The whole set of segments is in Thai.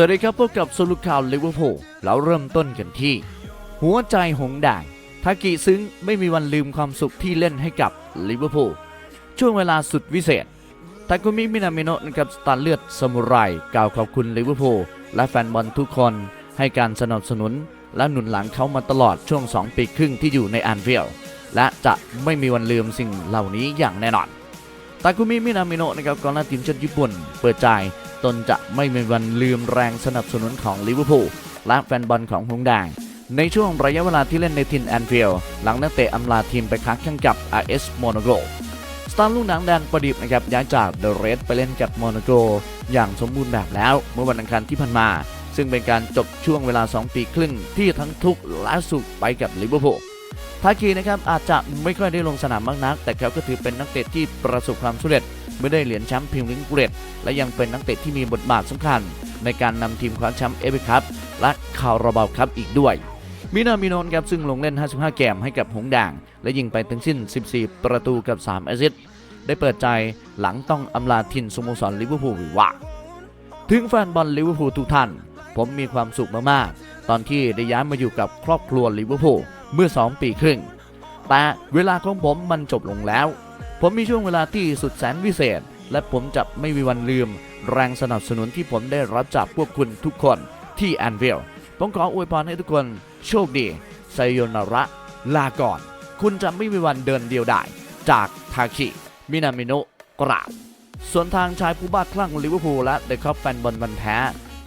สวัสดีครับพบกับสรุปข่าวลิเวอร์พูลแล้วเริ่มต้นกันที่ หัวใจหงส์แดงทากิซึ้งไม่มีวันลืมความสุขที่เล่นให้กับลิเวอร์พูลช่วงเวลาสุดวิเศษทากุมิมินามิโนะนะครับสตาร์เลือดสมุไรกล่าวขอบคุณลิเวอร์พูลและแฟนบอลทุกคนให้การสนับสนุน และหนุนหลังเขามาตลอดช่วง 2 ปีครึ่งที่อยู่ในแอนฟิลด์และจะไม่มีวันลืมสิ่งเหล่านี้อย่างแน่นอน ตาคุมิมินามิโนะนะครับกองหน้าทีมชาติญี่ปุ่น เปิดใจ ตนจะไม่มีวันลืมแรงสนับสนุนของลิเวอร์พูลและแฟนบอลของฮงแดงในช่วงระยะเวลาที่เล่นในทินแอนฟิลด์หลังนักเตะอำลาทีมไปค้าแข่งกับ RS Monaco สตาร์ลูกหนังแดนประดิบนะครับย้ายจากเดอะเรสไปเล่นกับโมนาโกอย่างสมบูรณ์แบบแล้วเมื่อวันอังคารที่ผ่านมา ซึ่งเป็นการจบช่วงเวลา 2 ปีครึ่งที่ทั้งทุกข์และสุขไปกับลิเวอร์พูลทากีนะครับอาจจะไม่ค่อยได้ลงสนามมากนัก แต่เขาก็ถือเป็นนักเตะที่ประสบความสำเร็จ เมื่อได้เหรียญแชมป์พรีเมียร์ลีกอังกฤษและยังเป็นนักเตะที่มีบทบาทสำคัญ ในการนำทีมคว้าแชมป์เอฟเอคัพและคาราบาวคัพอีกด้วยมินามิโนนครับซึ่งลงเล่น 55 เกมให้กับหงส์แดงและยิงไปทั้งสิ้น 14 ประตูกับ 3 แอสซิสต์ได้เปิดใจหลังต้องอำลาทินสโมสรลิเวอร์พูลว่าถึงแฟนบอลลิเวอร์พูลทุกท่าน ผมมีความสุขมากๆ ตอนที่ได้ย้ายมาอยู่กับครอบครัวลิเวอร์พูลเมื่อ 2 ปีครึ่ง แต่เวลาของผมมันจบลงแล้ว ผมมีช่วงเวลาที่สุดแสนวิเศษ และผมจะไม่มีวันลืม แรงสนับสนุนที่ผมได้รับจากพวกคุณทุกคนที่แอนเวลผมขออวยพรให้ทุกคนโชคดีไซโยนาระลาก่อน คุณจะไม่มีวันเดินเดียวได้จากทาคิมินามิโนะกราบส่วนทางชายผู้บ้าคลั่งลิเวอร์พูลและเดอะคัพแฟนบอลบันแท้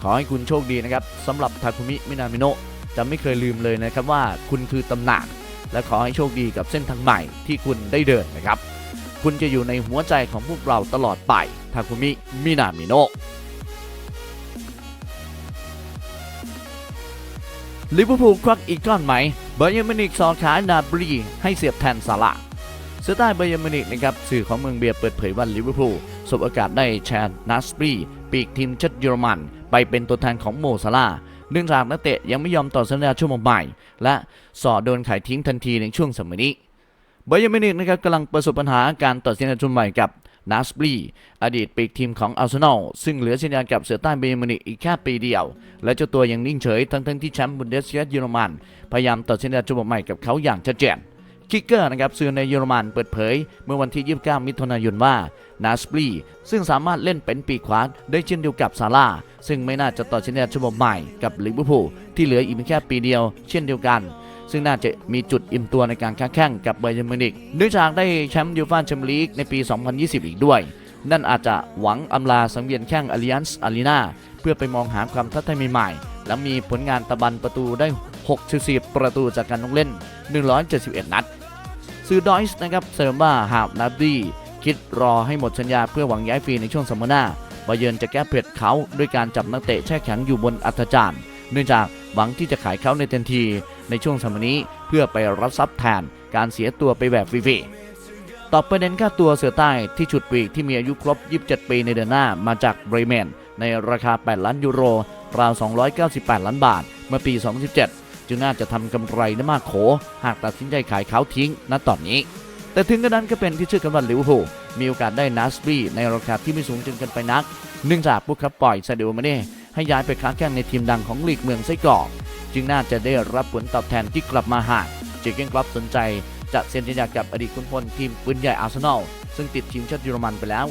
ขอให้คุณโชคดีนะครับสำหรับทาคุมิมินามิโนะจะไม่เคยลืมเลยนะครับว่าคุณคือตำนานและขอให้โชคดีกับเส้นทางใหม่ที่คุณได้เดินนะครับ คุณจะอยู่ในหัวใจของพวกเราตลอดไป ทาคุมิ มินามิโนะลิเวอร์พูลควักอีกก้อนไหมเบอร์เยอร์มินิกสอนขายนาบรีให้เสียบแทนซาลาเสือใต้ไบเยอร์มินิกนะครับสื่อของเมืองเบียร์เปิดเผยว่าลิเวอร์พูลสบโอกาสได้แชนนัสบรีปีกทีมชาติเยอรมัน ไปเป็นตัวแทนของโมซาลาเนื่องจากนักเตะยังไม่ยอมต่อสัญญาชั่วโมงใหม่ และสอดโดนขายทิ้งทันทีในช่วงสมัยนี้ ไบย์มินิกนะครับกำลังประสบปัญหาการต่อสัญญาชั่วโมงใหม่กับนัสบรีอดีตปีกทีมของอาร์เซนอลซึ่งเหลือสัญญากับเสือใต้ไบย์มินิกอีกแค่ปีเดียว และเจ้าตัวยังนิ่งเฉย ทั้งๆที่แชมป์บุนเดสเลีกาเยอรมัน พยายามต่อสัญญาชั่วโมงใหม่กับเขาอย่างชัดเจนคิกเกอร์นะครับสื่อในเยอรมันเปิดเผย เมื่อวันที่ 29 มิถุนายนว่านาสปรีซึ่งสามารถเล่นเป็นปีขวาได้เช่นเดียวกับซาร่าซึ่งไม่น่าจะต่อสัญญาฉบับใหม่กับลิเวอร์พูลที่เหลืออีกเพียงแค่ปีเดียวเช่นเดียวกัน ซึ่งน่าจะมีจุดอิ่มตัวในการค้าแข่งกับไบเยอร์มินิกเนื่องจากได้แชมป์ยูฟ่าแชมเปี้ยนลีกในปี 2020 อีกด้วย นั่นอาจจะหวังอำลาสังเวียนแข่งอาริยันส์อารีนาเพื่อไปมองหาความท้าทายใหม่ๆ และมีผลงานตะบันประตูได้ 64 ประตูจากการลงเล่น 171 นัด ซื้อดอยส์นะครับเสริมว่าหากนาบดีคิดรอให้หมดสัญญาเพื่อหวังย้ายฟรีในช่วงซัมเมอร์หน้าบาเยิร์นจะแก้เผ็ดเขาด้วยการจับนักเตะแช่แข็งอยู่บนอัธจารย์ เนื่องจากหวังที่จะขายเขาในทันที ในช่วงซัมเมอร์นี้เพื่อไปรับทรัพย์แทนการเสียตัวไปแบบฟรีๆตอบประเด็นค่าตัวเสือใต้ที่ฉุดปีกที่มีอายุครบ 27 ปีในเดือนหน้ามาจากเบรเมน ในราคา 8 ล้านยูโรราว 298 ล้านบาท เมื่อปี 2017 จึงน่าจะทำกำไรได้มากโข หากตัดสินใจขายเขาทิ้งณตอนนี้ แต่ถึงกระนั้นก็เป็นที่ชื่อกันว่าลิวพูมีโอกาสได้นัสบีในราคาที่ไม่สูงจนเกินไปนัก เนื่องจากพวกเขาปล่อยซาเดโอมาเน่ให้ย้ายไปค้าแข่งในทีมดังของลีกเมืองไส้กอก จึงน่าจะได้รับผลตอบแทนที่กลับมาหากเจเกนกลับสนใจจะเซ็นสัญญากับอดีตคุณพลทีมปืนใหญ่อาร์เซนอลซึ่งติดทีมชาติเยอรมันไปแล้ว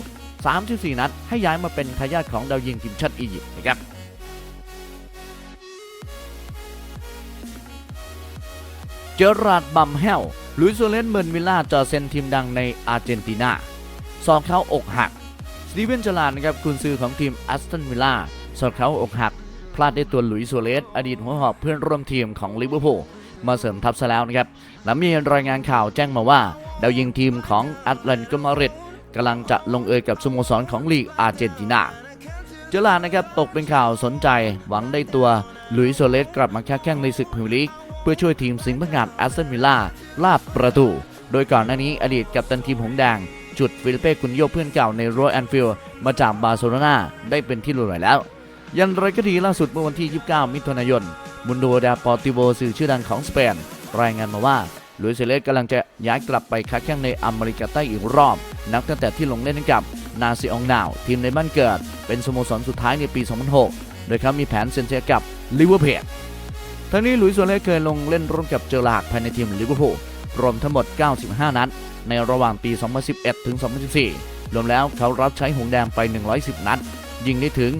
34 นัด ให้ย้ายมาเป็นทายาทของดาวยิงทีมชาติอียิปต์นะครับเจอราร์ดบัมเฮลลุยโซเลนเมิร์นวิลล่าจอเซ็นทีมดังในอาร์เจนตินาสอบเขาอกหักสตีเวนจลาดนะครับคุณซื้อของทีมแอสตันวิลล่าสอบเขาอกหัก พลาดได้ตัวหลุยส์โซเลสอดีตหัวหอกเพื่อนร่วมทีมของลิเวอร์พูลมาเสริมทัพซะแล้วนะครับหลังมีรายงานข่าวแจ้งมาว่าดาวยิงทีมของแอตแลนติกมาริดกำลังจะลงเอยกับสโมสรของลีกอาร์เจนตินาเจอรานะครับตกเป็นข่าวสนใจหวังได้ตัวหลุยส์โซเลสกลับมาแข่งในศึกพรีเมียร์ลีกเพื่อช่วยทีมสิงห์พังงาดแอสตันวิลล่าลาบประตู โดยก่อนหน้านี้อดีตกัปตันทีมหงแดง จุดฟิลิเป้กุนโยเพื่อนเก่าในโรแอนฟิลด์มาจากบาร์เซโลนาได้เป็นที่รู้แล้ว ยันไรก็ดีล่าสุดเมื่อวันที่ 29 มิถุนายนมุนโดดาปอติโวสื่อชื่อดังของสเปน รายงานมาว่าลุยเซเลสกำลังจะย้ายกลับไปค้าแข่งในอเมริกาใต้อีกรอบ นับตั้งแต่ที่ลงเล่นกับนาซิองนาว ทีมในบ้านเกิด เป็นสโมสรสุดท้ายในปี 2006 โดยเขามีแผนเซ็นสัญญากับลิเวอร์พูลทั้งนี้หลุยส์โซเลสเคยลงเล่นร่วมกับเจอร์ลาร์ภายในทีมลิเวอร์พูลรวมทั้งหมด 95 นัดในระหว่างปี 2011 ถึง 2014 รวมแล้วเขารับใช้หงแดงไป 110 นัด ยิงได้ถึง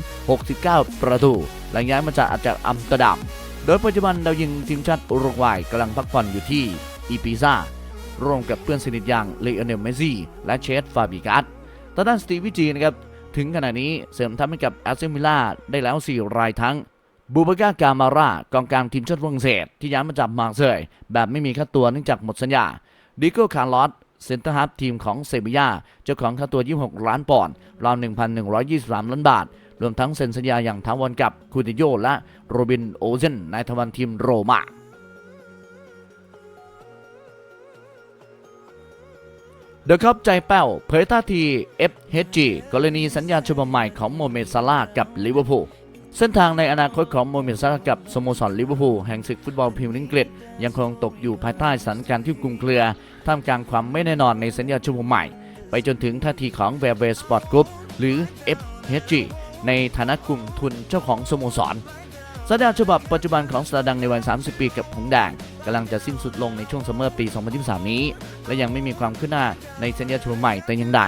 69 ประตูหลังย้ายมาจากอาจากอัมสเตอร์ดัมโดยปัจจุบันดาวยิงทีมชาติอุรุกวัยกำลังพักผ่อนอยู่ที่อีปิซาร่วมกับเพื่อนสนิทอย่างเลโอเนลเมสซี่ และเชสฟาบิกัสทางด้านสตีวิจีนะครับถึงขณะนี้เสริมทัพให้กับแอสเซมิล่าได้แล้ว 4 รายทั้งบูบากากามาร่ากองกลางทีมชาติฝรั่งเศส ที่ย้ายมาจากมาร์เซยแบบไม่มีค่าตัวเนื่องจากหมดสัญญาดิโก้คาร์ลอส เซนเตอร์ฮับทีมของเซบียาเจ้าของค่าตัว 26 ล้านปอนด์ราว 1,123 ล้านบาท รวมทั้งเซ็นสัญญาอย่างถาวรกับคูติโยและโรบินโอเซนนายทวันทีมโรมาเดอะคัพใจแป้วเผยท่าที FHG กรณีสัญญาฉบับใหม่ของโมเมซาลากับลิเวอร์พูล เส้นทางในอนาคตของโมเมดซาลาห์กับสโมสรลิเวอร์พูลแห่งศึกฟุตบอลพรีเมียร์ลีกอังกฤษยังคงตกอยู่ภายใต้สถานการณ์ที่คลุมเครือ ท่ามกลางความไม่แน่นอนในสัญญาฉบับใหม่ ไปจนถึงท่าทีของแวร์เวสปอร์ตกรุ๊ปหรือ FHG ในฐานะกลุ่มทุนเจ้าของสโมสรสัญญาฉบับปัจจุบันของสตาดังในวัย 30 ปีกับหงส์แดงกำลังจะสิ้นสุดลงในช่วงซัมเมอร์ปี 2023 นี้ และยังไม่มีความคืบหน้าในสัญญาฉบับใหม่แต่อยังใด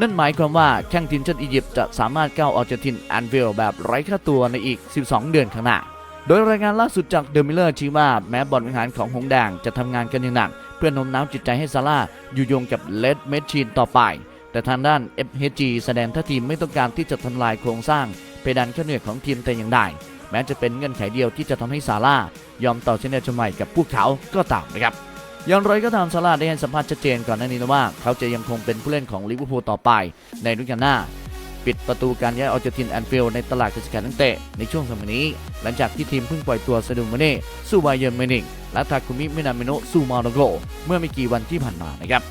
นั่นหมายความว่าแข้งทีมชาติอียิปต์จะสามารถก้าวออกจากทินแอนฟิลแบบไร้ค่าตัวในอีก 12 เดือนข้างหน้า โดยรายงานล่าสุดจากเดอะมิลเลอร์ชี้ว่าแม้บอลบริหารของหงแดงจะทำงานกันอย่างหนัก เพื่อโน้มน้าวจิตใจให้ซาร่าอยู่ยงกับเลดเมชชีนต่อไป แต่ทางด้าน FHG แสดงท่าทีไม่ต้องการที่จะทำลายโครงสร้าง เพดานค่าเหนือของทีมแต่อย่างใดแม้จะเป็นเงื่อนไขเดียวที่จะทำให้ซาร่ายอมต่อสัญญาฉบับใหม่กับพวกเขาก็ตามนะครับ อย่างไรก็ตามซาร่าได้ให้สัมภาษณ์ชัดเจนก่อนหน้านี้นะว่า เขาจะยังคงเป็นผู้เล่นของลิเวอร์พูลต่อไป ในฤดูกาลหน้า ปิดประตูการย้ายออกจากทีมแอนฟิลด์ในตลาดกระแสนักเตะในช่วงสมัยนี้ หลังจากที่ทีมเพิ่งปล่อยตัวซาดูมาเน่สู้บาเยิร์นมินิกและทาคุมิมินามิโนสู้มาโนโกเมื่อไม่กี่วันที่ผ่านมานะครับ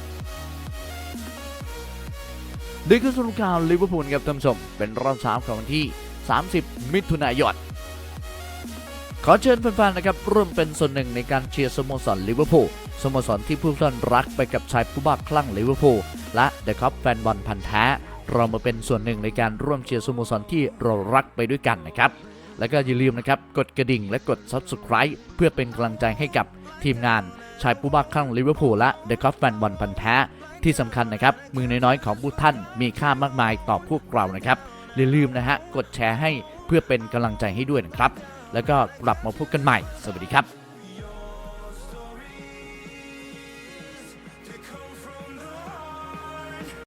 นี่คือสรุปข่าวลิเวอร์พูลครับท่านผู้ชมเป็นรอบเช้าของวันที่ 30 มิถุนายนขอเชิญแฟนๆนะครับร่วมเป็นส่วนหนึ่งในการเชียร์สโมสรลิเวอร์พูล สโมสรที่ผู้ท่านรักไปกับชายผู้บ้าคลั่งลิเวอร์พูลและเดอะคัพแฟนบอลพันธ์แท้ เรามาเป็นส่วนหนึ่งในการร่วมเชียร์สโมสรที่เรารักไปด้วยกันนะครับ แล้วก็อย่าลืมนะครับกดกระดิ่งและกด Subscribe เพื่อเป็นกำลังใจให้กับทีมงานชายผู้บ้าคลั่งลิเวอร์พูลและเดอะคัพแฟนบอลพันธ์แท้ที่สำคัญนะครับ มือน้อยๆของผู้ท่านมีค่ามากมายต่อพวกเรานะครับอย่าลืมนะฮะกดแชร์ให้เพื่อเป็นกำลังใจให้ด้วยนะครับ แล้วก็กลับมาพบกันใหม่ สวัสดีครับ